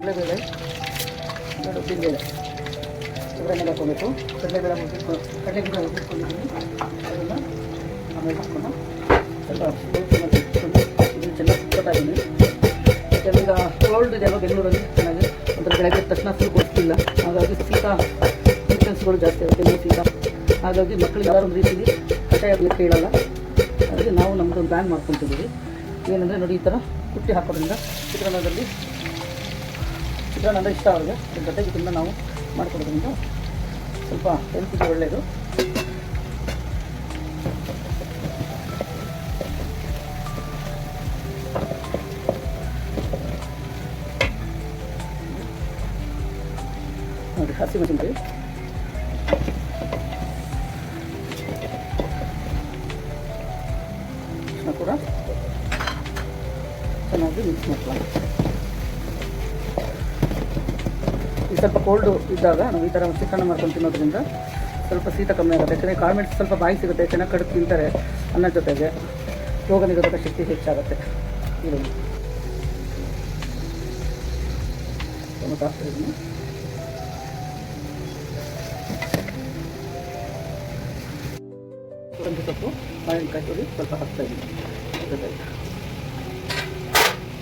ಕಡಲೆಬೇಳೆ ಎರಡು ಉದ್ದಿನಬೇಳೆ ಒಗ್ಗರಣೆ ಹಾಕ್ಕೊಬೇಕು. ಕಡಲೆಬೇಳೆ ಹುರ್ಬಿಟ್ಟು ಕಡಲೆ ಮುಗಿಸ್ಕೊಂಡಿದ್ದೀನಿ ಅದನ್ನು ಆಮೇಲೆ ಹಾಕ್ಕೊಂಡು ಸ್ವಲ್ಪ ಇದನ್ನು ಚೆನ್ನಾಗಿ ಕೊಟ್ಟಾಗಿದ್ದೀನಿ ಈಗ ಕೋಲ್ಡ್ ಇದೆಯಲ್ಲ ಬೆಂಗಳೂರಲ್ಲಿ, ಚೆನ್ನಾಗಿ. ಒಂಥರ ಬೆಳಗ್ಗೆ ತಕ್ಷಣ ಫುಲ್ ಗೊತ್ತಿಲ್ಲ ಹಾಗಾಗಿ ಶೀತ ಇನ್ಫೆಕ್ಷನ್ಸ್ಗಳು ಜಾಸ್ತಿ ಆಗುತ್ತೆ ಶೀತ. ಹಾಗಾಗಿ ಮಕ್ಕಳಿಗೆ ಒಂದು ರೀತಿಲಿ ಕಷಾಯ ಹೇಳಲ್ಲ. ಹಾಗಾಗಿ ನಾವು ನಮ್ಮದು ಬ್ಯಾನ್ ಮಾಡ್ಕೊತಿದ್ದೀವಿ. ಏನಂದರೆ ನೋಡಿ ಈ ಥರ ಕುಟ್ಟಿ ಹಾಕೋದ್ರಿಂದ ಚಿತ್ರಾನ್ನದಲ್ಲಿ ಚಿತ್ರಾನ್ನ ಅಂದರೆ ಇಷ್ಟ ಅವ್ರಿಗೆ ಅದ್ರ ಜೊತೆಗೆ ಇದನ್ನು ನಾವು ಮಾಡ್ಕೊಡೋದ್ರಿಂದ ಸ್ವಲ್ಪ ಹೆಲ್ತಿಗೆ ಒಳ್ಳೆಯದು ನೋಡಿ ಹಸಿಮೆಣಸಿನ್ಕಾಯಿ ಅರಿಶಿನ ಕೂಡ ಚೆನ್ನಾಗಿ ಮಿಕ್ಸ್ ಮಾಡ್ಕೊಳ್ಳೋಣ ಸ್ವಲ್ಪ ಕೋಲ್ಡು ಇದ್ದಾಗ ನಾವು ಈ ಥರ ಚಿಕನ್ ಮಾಡ್ಕೊಂಡು ತಿನ್ನೋದ್ರಿಂದ ಸ್ವಲ್ಪ ಶೀತ ಕಮ್ಮಿ ಆಗುತ್ತೆ. ಯಾಕಂದರೆ ಕಾಳ್ಮೆಣಸು ಸ್ವಲ್ಪ ಬಾಯಿ ಸಿಗುತ್ತೆ ಚೆನ್ನಾಗಿ ತಿಂತಾರೆ ಅನ್ನ ಜೊತೆಗೆ. ರೋಗ ನಿರೋಧಕ ಶಕ್ತಿ ಹೆಚ್ಚಾಗುತ್ತೆ. ಈರುಳ್ಳಿ ಕೊತ್ತಂಬರಿ ಸೊಪ್ಪು ಮಾವಿನಕಾಯಿ ತುರಿ ಸ್ವಲ್ಪ ಹಾಕ್ತಾ ಇದ್ದೀನಿ.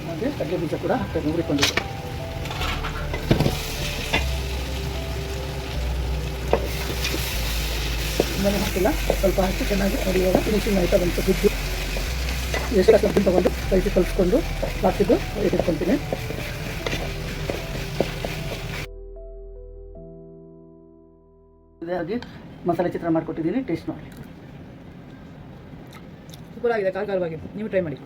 ಹಾಗೆ ಕಡಲೆ ಬೀಜ ಕೂಡ ಹಾಕ್ತಾ ಇದ್ದೀನಿ ತುಂಬಾ ಹಾಕಿಲ್ಲ ಸ್ವಲ್ಪ ಹಾಕಿ ಚೆನ್ನಾಗಿ ನೋಡಿ ಇವಾಗ ಫಿನಿಶಿಂಗ್ ಆಯ್ತಾ ಬಂತು. ಬಿದ್ದು ಎಷ್ಟು ಸ್ವಲ್ಪ ತೊಗೊಂಡು ಕೈಗೆ ಕಲಿಸ್ಕೊಂಡು ಹಾಕಿದ್ದು ಇಟ್ಕೊತೀನಿ ಹಾಗೆ ಮಸಾಲೆ ಚಿತ್ರ ಮಾಡಿಕೊಟ್ಟಿದ್ದೀನಿ. ಟೇಸ್ಟ್ ಮಾಡಿ ಸೂಪರ್ ಆಗಿದೆ. ಕಾಲ್ ಕಾಲವಾಗಿ ನೀವು ಟ್ರೈ ಮಾಡಿ.